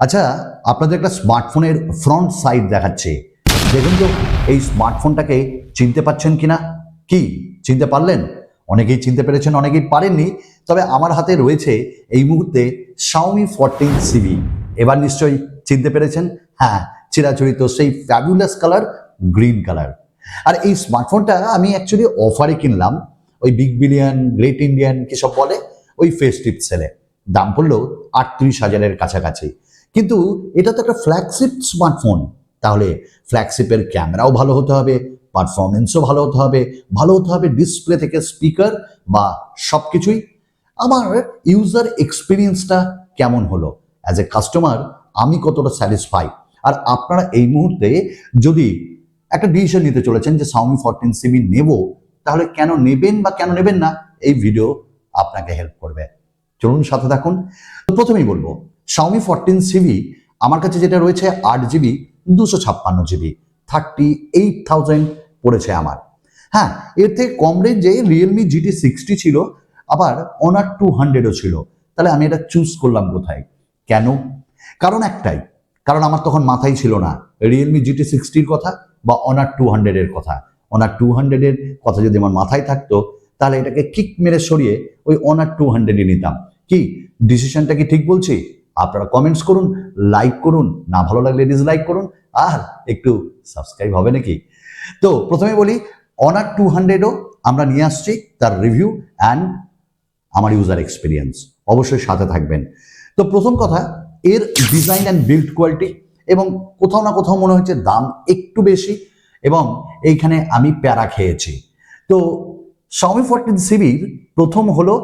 আচ্ছা আপনাদের একটা স্মার্টফোনের ফ্রন্ট সাইড দেখাচ্ছে। দেখুন তো, এই স্মার্টফোনটাকে চিনতে পারছেন কিনা? কি, চিনতে পারলেন? অনেকেই চিনতে পেরেছেন, অনেকেই পারেননি। তবে আমার হাতে রয়েছে এই মুহূর্তে শাওমি ফোরটিন সিবি এবার নিশ্চয়ই চিনতে পেরেছেন? হ্যাঁ চিরাচরিত সেই ফ্যাবুলাস কালার গ্রিন কালার আর এই স্মার্টফোনটা আমি অ্যাকচুয়ালি অফারে কিনলাম, ওই বিগ বিলিয়ন গ্রেট ইন্ডিয়ান কি সব বলে? ওই ফেস্টিভ সেলে দাম পড়ল আটত্রিশ হাজারের কাছাকাছি। কিন্তু এটা তো একটা ফ্ল্যাগশিপ স্মার্টফোন তাহলে ফ্ল্যাগশিপের ক্যামেরাও ভালো হতে হবে পারফরমেন্সও ভালো হতে হবে, ভালো হতে হবে ডিসপ্লে থেকে স্পিকার বা সব কিছুই আমার ইউজার এক্সপিরিয়েন্সটা কেমন হলো? অ্যাজ এ কাস্টমার আমি কতটা স্যাটিসফাই আর আপনারা এই মুহূর্তে যদি একটা ডিসিশন নিতে চলেছেন যে সাউমি ফোরটিন সিবি নেব, তাহলে কেন নেবেন বা কেন নেবেন না? এই ভিডিও আপনাকে হেল্প করবে। চলুন সাথে থাকুন। প্রথমেই বলব শাওমি ফোরটিন সিবি আমার কাছে যেটা রয়েছে আট জিবি দুশো ছাপ্পান্ন জিবি থার্টি এইট থাউজেন্ড পড়েছে আমার। হ্যাঁ এর থেকে কম রেঞ্জে রিয়েলমি জিটি সিক্সটি ছিল, আবার অনার টু হান্ড্রেডও ছিল। তাহলে আমি এটা চুজ করলাম কোথায়? কেন? কারণ একটাই, কারণ আমার তখন মাথায় ছিল না রিয়েলমি জিটি সিক্সটির কথা বা অনার টু হান্ড্রেডের কথা। অনার টু হান্ড্রেডের কথা যদি আমার মাথায় থাকতো, তাহলে এটাকে কিক মেরে সরিয়ে ওই অনার টু হান্ড্রেডই নিতাম। কি? ডিসিশনটা কি ঠিক বলছি? আপনারা কমেন্টস করুন লাইক করুন, না ভালো লাগলে ডিসলাইক করুন, আর একটু সাবস্ক্রাইব হবে নাকি? তো প্রথমে বলি অনার টু হান্ড্রেডও আমরা নিয়ে আসছি তার রিভিউ অ্যান্ড আমার ইউজার এক্সপিরিয়েন্স অবশ্যই সাথে থাকবেন। তো প্রথম কথা, এর ডিজাইন অ্যান্ড বিল্ড কোয়ালিটি এবং কোথাও না কোথাও মনে হচ্ছে দাম একটু বেশি এবং এইখানে আমি প্যারা খেয়েছি। তো শাওমি ফোরটিন সিবির প্রথম হলো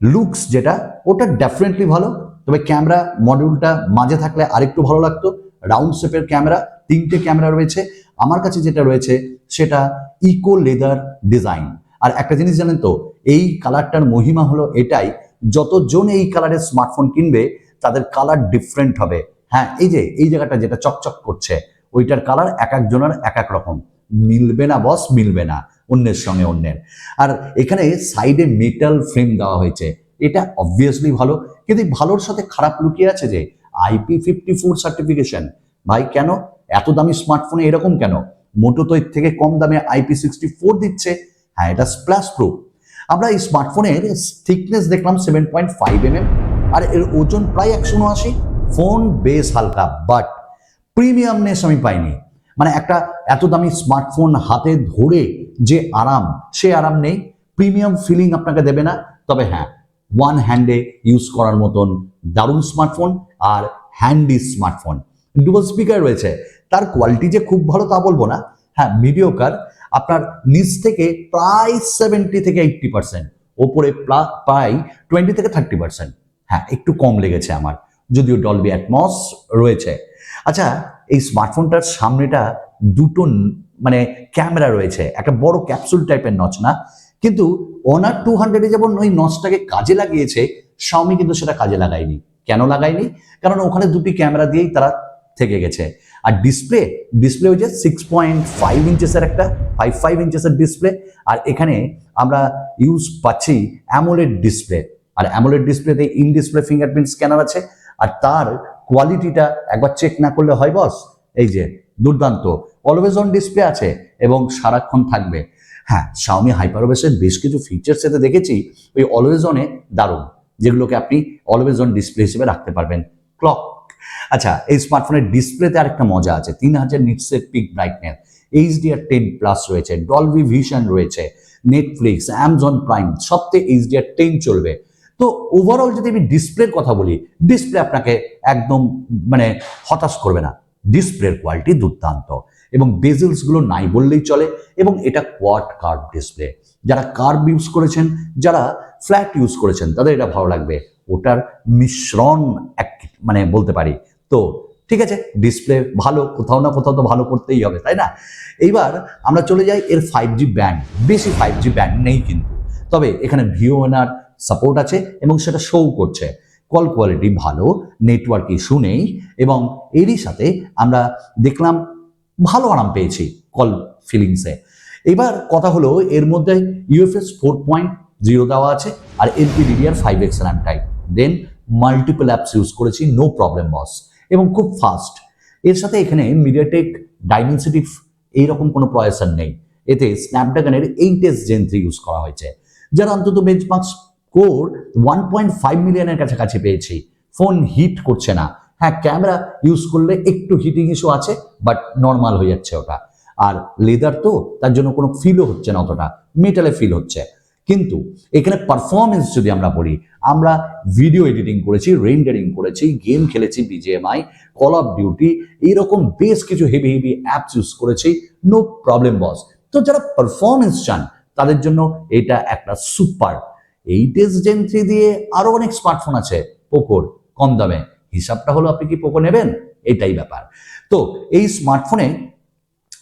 লুকস যেটা, ওটা ডেফিনেটলি ভালো। তবে ক্যামেরা মডিউলটা মাঝে থাকলে আরেকটু ভালো লাগতো। রাউন্ড শেপের ক্যামেরা, তিনটে ক্যামেরা রয়েছে। আমার কাছে যেটা রয়েছে, সেটা ইকো লেদার ডিজাইন আর একটা জিনিস জানেন তো, এই কালারটার মহিমা হলো এটাই, যতজন এই কালারের স্মার্টফোন কিনবে, তাদের কালার ডিফারেন্ট হবে। হ্যাঁ এই যে, এই জায়গাটা যেটা চকচক করছে, ওইটার কালার এক একজনের এক এক রকম। মিলবে না বস মিলবে না। অন্যের সঙ্গে অন্যের। আর এখানে সাইডে মেটাল ফ্রেম দেওয়া হয়েছে। এটা অবভিয়াসলি ভালো। কিন্তু ভালোর সাথে খারাপ লুকিয়ে আছে যে আইপি ফিফটি ফোর সার্টিফিকেশন ভাই কেন? এত দামি স্মার্টফোনে এরকম কেন? মোটো তো এর থেকে কম দামে আইপি সিক্সটি ফোর দিচ্ছে। হ্যাঁ এটা স্প্ল্যাশ প্রুফ আমরা এই স্মার্টফোনের থিকনেস দেখলাম seven point five M M আর এর ওজন প্রায় একশো উনআশি। ফোন বেশ হালকা বাট প্রিমিয়ামনেস আমি পাইনি। মানে একটা এত দামি স্মার্টফোন হাতে ধরে যে আরাম, সে আরাম নেই। প্রিমিয়াম ফিলিং আপনাকে দেবে না। তবে হ্যাঁ ওয়ান হ্যান্ডে ইউজ করার মতন দারুণ স্মার্টফোন আর হ্যান্ডি স্মার্টফোন ডুবল স্পিকার রয়েছে। তার কোয়ালিটি যে খুব ভালো তা বলব না। হ্যাঁ ভিডিও কার আপনার নিচ থেকে প্রায় সেভেন্টি থেকে এইট্টি পার্সেন্ট ওপরে প্রায় টোয়েন্টি থেকে থার্টি পার্সেন্ট হ্যাঁ একটু কম লেগেছে আমার। যদিও ডলবি অ্যাটমস রয়েছে। আচ্ছা এই স্মার্টফোনটার সামনেটা দুটো মানে ক্যামেরা রয়েছে। একটা বড় ক্যাপসুল টাইপের নচ না। কিন্তু ওনার টু হান্ড্রেডে যেমন ওই নচটাকে কাজে লাগিয়েছে শাওমি কিন্তু সেটা কাজে লাগায়নি। কেন লাগায়নি? কারণ ওখানে দুটি ক্যামেরা দিয়েই তারা থেকে গেছে। আর ডিসপ্লে ডিসপ্লে হচ্ছে সিক্স পয়েন্ট ফাইভ ইঞ্চেসের একটা ফাইভ ফাইভ ইঞ্চেসের ডিসপ্লে আর এখানে আমরা ইউজ পাচ্ছি অ্যামোলেড ডিসপ্লে আর অ্যামোলেড ডিসপ্লেতে ইন ডিসপ্লে ফিঙ্গারপ্রিন্ট স্ক্যানার আছে। আর তার কোয়ালিটিটা একবার চেক না করলে হয় বস এই যে, দুর্দান্ত। অলওয়েজ অন ডিসপ্লে আছে এবং সারাক্ষণ থাকবে। হ্যাঁ শাওমি হাইপারোবেসের বেশ কিছু ফিচার্স এতে দেখেছি, ওই অলওয়েজ অনে দারুণ, যেগুলোকে আপনি অলওয়েজ অন ডিসপ্লে হিসেবে রাখতে পারবেন ক্লক আচ্ছা এই স্মার্টফোনের ডিসপ্লেতে আরেকটা মজা আছে তিন হাজার নিটসের peak brightness HDR ten plus রয়েছে ডলবি ভিশন রয়েছে নেটফ্লিক্স অ্যামাজন প্রাইম সবতে এইচডিআর টেন চলবে। তো ওভারঅল যদি আমি ডিসপ্লের কথা বলি ডিসপ্লে আপনাকে একদম মানে হতাশ করবে না ডিসপ্লের কোয়ালিটি দুর্দান্ত। এবং বেজেলসগুলো নাই বললেই চলে এবং এটা কোয়াড কার্ভ ডিসপ্লে। যারা কার্ভ ইউজ করেছেন, যারা ফ্ল্যাট ইউজ করেছেন, তাদের এটা ভালো লাগবে। ওটার মিশ্রণ এক মানে বলতে পারি। তো ঠিক আছে, ডিসপ্লে ভালো, কোথাও না কোথাও তো ভালো করতেই হবে, তাই না? এইবার আমরা চলে যাই এর ফাইভ জি ব্যান্ড বেশি ফাইভ জি ব্যান্ড নেই কিন্তু। তবে এখানে ভিও ভিওএনআর সাপোর্ট আছে এবং সেটা শো করছে। কল কোয়ালিটি ভালো নেটওয়ার্ক ইস্যু নেই এবং এরই সাথে আমরা দেখলাম ভালো আরাম পেয়েছি কল ফিলিংসে এবার কথা হলো, এর মধ্যে ইউএফএস ফোর পয়েন্ট জিরো দেওয়া আছে আর LPDDR five X RAM type then multiple apps use করেছি নো প্রবলেম বস এবং খুব ফাস্ট এর সাথে এখানে মিডিয়াটেক ডাইমেনসিটি এইরকম কোনো প্রসেসর নেই। এতে স্ন্যাপড্রাগনের eight S Gen three use করা হয়েছে। যার অন্তত benchmark score one point five মিলিয়নের কাছাকাছি পেয়েছি। ফোন হিট করছে না। হ্যাঁ ক্যামেরা ইউজ করলে একটু হিটিং ইস্যু আছে বাট নর্মাল হয়ে যাচ্ছে ওটা। আর লেদার তো তার জন্য কোনো ফিলও হচ্ছে না অতটা মেটালে ফিল হচ্ছে। কিন্তু এখানে পারফরমেন্স যদি আমরা বলি, আমরা ভিডিও এডিটিং করেছি রেন্ডারিং করেছি গেম খেলেছি বিজিএমআই কল অফ ডিউটি এরকম বেশ কিছু হেভি হেভি অ্যাপস ইউজ করেছি নো প্রবলেম বস তো যারা পারফরমেন্স চান, তাদের জন্য এটা একটা super eight S Gen three দিয়ে আরও অনেক স্মার্টফোন আছে, পোকোর, কম দামে। হিসাবটা হলো আপনি কি পোকো নেবেন? এটাই ব্যাপার। তো এই স্মার্টফোনে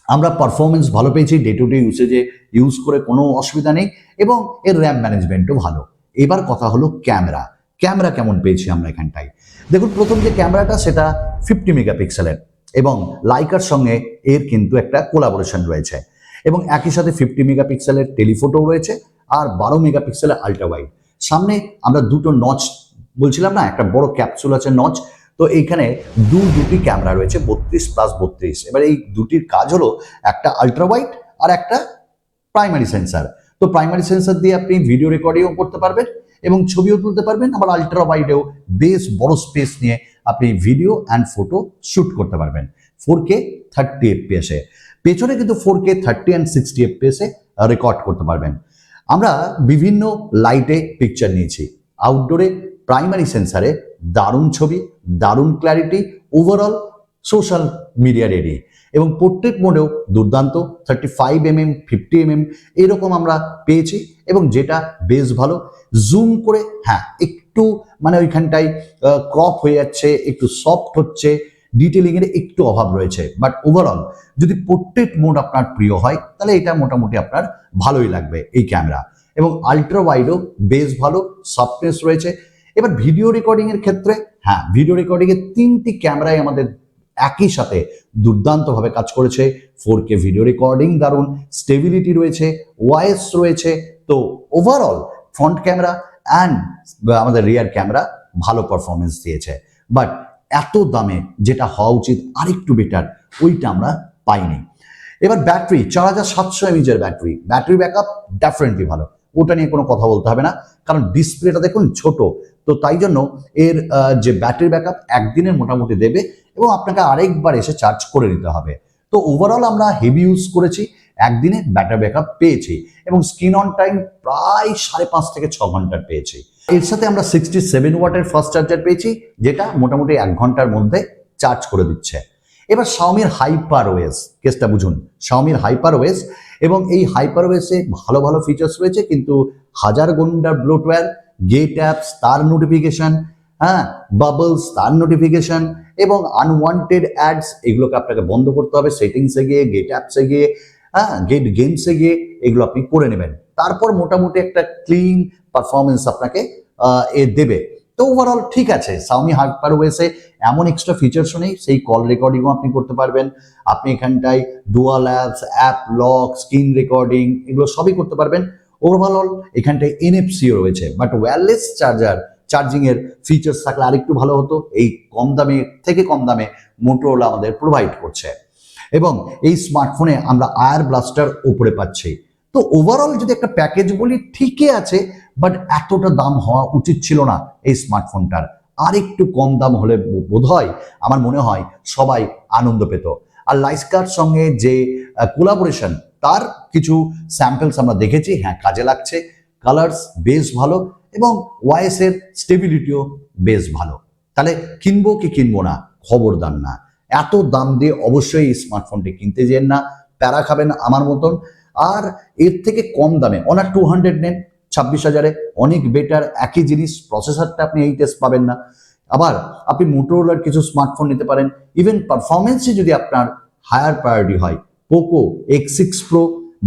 আমরা পারফরমেন্স ভালো পেয়েছি ডে টু ডে ইউসেজে ইউজ করে কোনো অসুবিধা নেই এবং এর র্যাম ম্যানেজমেন্টও ভালো। এবার কথা হলো ক্যামেরা। ক্যামেরা কেমন পেয়েছি আমরা এখানটায়? দেখুন, প্রথম যে ক্যামেরাটা, সেটা ফিফটি মেগাপিক্সেলের এবং লাইকার সঙ্গে এর কিন্তু একটা কোলাবোরেশন রয়েছে এবং একই সাথে ফিফটি মেগাপিক্সেলের টেলিফোটোও রয়েছে আর বারো মেগাপিক্সেলের আল্ট্রা ওয়াইড সামনে আমরা দুটো নচ বলছিলাম না, একটা বড় ক্যাপসুল আছে নচ তো এইখানে দু দুটি ক্যামেরা রয়েছে, বত্রিশ প্লাস বত্রিশ। এবার এই দুটির কাজ হলো একটা আল্ট্রা আর একটা প্রাইমারি সেন্সার তো প্রাইমারি সেন্সার দিয়ে আপনি ভিডিও রেকর্ডিংও করতে পারবেন এবং ছবিও তুলতে পারবেন, আবার আল্ট্রা বেশ বড় স্পেস নিয়ে আপনি ভিডিও অ্যান্ড ফটো শ্যুট করতে পারবেন। ফোর কে থার্টি এফপিএসে পেছনে কিন্তু four K thirty and sixty এফপিএসে record করতে পারবেন। আমরা বিভিন্ন লাইটে পিকচার নিয়েছি। আউটডোরে প্রাইমারি সেন্সারে দারুণ ছবি, দারুণ clarity overall social media ready এবং পোর্ট্রেট মোডেও দুর্দান্ত thirty five M M fifty M M এরকম আমরা পেয়েছি এবং যেটা বেশ ভালো জুম করে হ্যাঁ একটু মানে ওইখানটায় ক্রপ হয়ে যাচ্ছে, একটু সফট হচ্ছে ডিটেলিংয়ের একটু অভাব রয়েছে। বাট ওভারঅল যদি পোর্ট্রেট মোড আপনার প্রিয় হয়, তাহলে এটা মোটামুটি আপনার ভালোই লাগবে এই ক্যামেরা এবং আল্ট্রা ওয়াইডও বেশ ভালো সফটনেস রয়েছে এবার ভিডিও রেকর্ডিং এর ক্ষেত্রে হ্যাঁ ভিডিও রেকর্ডিং এর তিনটি ক্যামেরাই আমাদের একই সাথে দুর্দান্তভাবে কাজ করেছে। ফোর কে ভিডিও রেকর্ডিং দারুণ স্টেবিলিটি রয়েছে ওয়াইস রয়েছে। তো ওভারঅল ফ্রন্ট ক্যামেরা অ্যান্ড আমাদের রিয়ার ক্যামেরা ভালো পারফরমেন্স দিয়েছে। বাট এত দামে যেটা হওয়া উচিত আরেকটু বেটার ওইটা আমরা পাইনি। এবার ব্যাটারি চার হাজার সাতশো এমএজের ব্যাটারি ব্যাটারি ব্যাকআপ ডেফিনেটলি ভালো। ওটা নিয়ে কোনো কথা বলতে হবে না। কারণ ডিসপ্লেটা দেখুন ছোট। তো তাই জন্য এর যে ব্যাটারি ব্যাকআপ একদিনের মোটামুটি দেবে এবং আপনাকে আরেকবার এসে চার্জ করে নিতে হবে। তো ওভারঅল আমরা হেভি ইউজ করেছি, একদিনে ব্যাটারি ব্যাকআপ পেয়েছি এবং স্ক্রিন অন টাইম প্রায় সাড়ে পাঁচ থেকে ছ ঘণ্টার পেয়েছি। এর সাথে আমরা সিক্সটি সেভেন ওয়াটের ফাস্ট চার্জার পেয়েছি, যেটা মোটামুটি এক ঘণ্টার মধ্যে চার্জ করে দিচ্ছে। এবার শাওমির হাইপার ওয়েস কেসটা বুঝুন। শাওমির হাইপার ওয়েস এবং এই হাইপার ওয়েসে ভালো ভালো ফিচার্স রয়েছে, কিন্তু হাজার গন্ডার ব্লোটওয়্যার গেট অ্যাপস তার নোটিফিকেশন হ্যাঁ বাবলস তার নোটিফিকেশন এবং আনওয়ান্টেড অ্যাডস এগুলোকে আপনাকে বন্ধ করতে হবে সেটিংসে গিয়ে গেট অ্যাপসে গিয়ে হ্যাঁ গেট গেমসে গিয়ে এগুলো আপনি করে নেবেন। তারপর মোটামুটি একটা ক্লিন পারফরমেন্স আপনাকে এ দেবে। তো ওভারঅল ঠিক আছে সাউমি হাইপার ওয়েসে এমন এক্সট্রা ফিচার্সও নেই, সেই কল রেকর্ডিংও আপনি করতে পারবেন। আপনি এখানটায় dual apps app lock screen recording এগুলো সবই করতে পারবেন। ওভারঅল এখানটায় এনএফসিও রয়েছে বাট ওয়্যারলেস চার্জার চার্জিং এর ফিচার্স থাকলে আরেকটু ভালো হতো। এই কম দামে, থেকে কম দামে মোটরোলা আমাদের প্রোভাইড করছে। এবং এই স্মার্টফোনে আমরা আয়ার ব্লাস্টার ওপরে পাচ্ছি। তো ওভারঅল যদি একটা প্যাকেজ বলি, ঠিকই আছে বাট এতটা দাম হওয়া উচিত ছিল না এই স্মার্টফোনটার আর একটু কম দাম হলে বোধ হয়, আমার মনে হয় সবাই আনন্দ পেত। আর লাইসকার সঙ্গে যে কোলাবোরেশন তার কিছু স্যাম্পলস আমরা দেখেছি। হ্যাঁ কাজে লাগছে। কালার্স বেশ ভালো এবং ওয়াইএসের স্টেবিলিটিও বেশ ভালো। তাহলে কিনবো কি কিনবো না? খবরদার না। এত দাম দিয়ে অবশ্যই এই স্মার্টফোনটি কিনতে যেন না। প্যারা খাবেন আমার মতন। আর এর থেকে কম দামে ওনার টু হান্ড্রেড নেন। ছাব্বিশ হাজারে অনেক বেটার একই জিনিস প্রসেসরটা আপনি এই টেস্ট পাবেন না। আবার আপনি মোটোরোলার কিছু স্মার্টফোন নিতে পারেন। ইভেন পারফরমেন্সে যদি আপনার হায়ার প্রায়োরিটি হয় পোকো এক্স সিক্স প্রো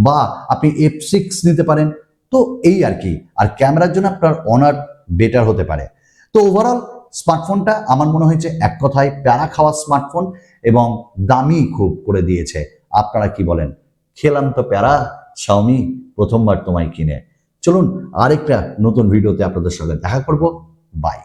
বা আপনি এফ সিক্স নিতে পারেন, তো এই আর কি। আর ক্যামেরার জন্য আপনার অনার বেটার হতে পারে। তো ওভারঅল স্মার্টফোনটা আমার মনে হয়েছে এক কথায় প্যারা খাওয়া স্মার্টফোন এবং দামি খুব করে দিয়েছে। আপনারা কি বলেন? খেলাম তো প্যারা শাওমি প্রথমবার তোমায় কিনে। চলুন আরেকটা নতুন ভিডিওতে আপনাদের সঙ্গে দেখা করব। বাই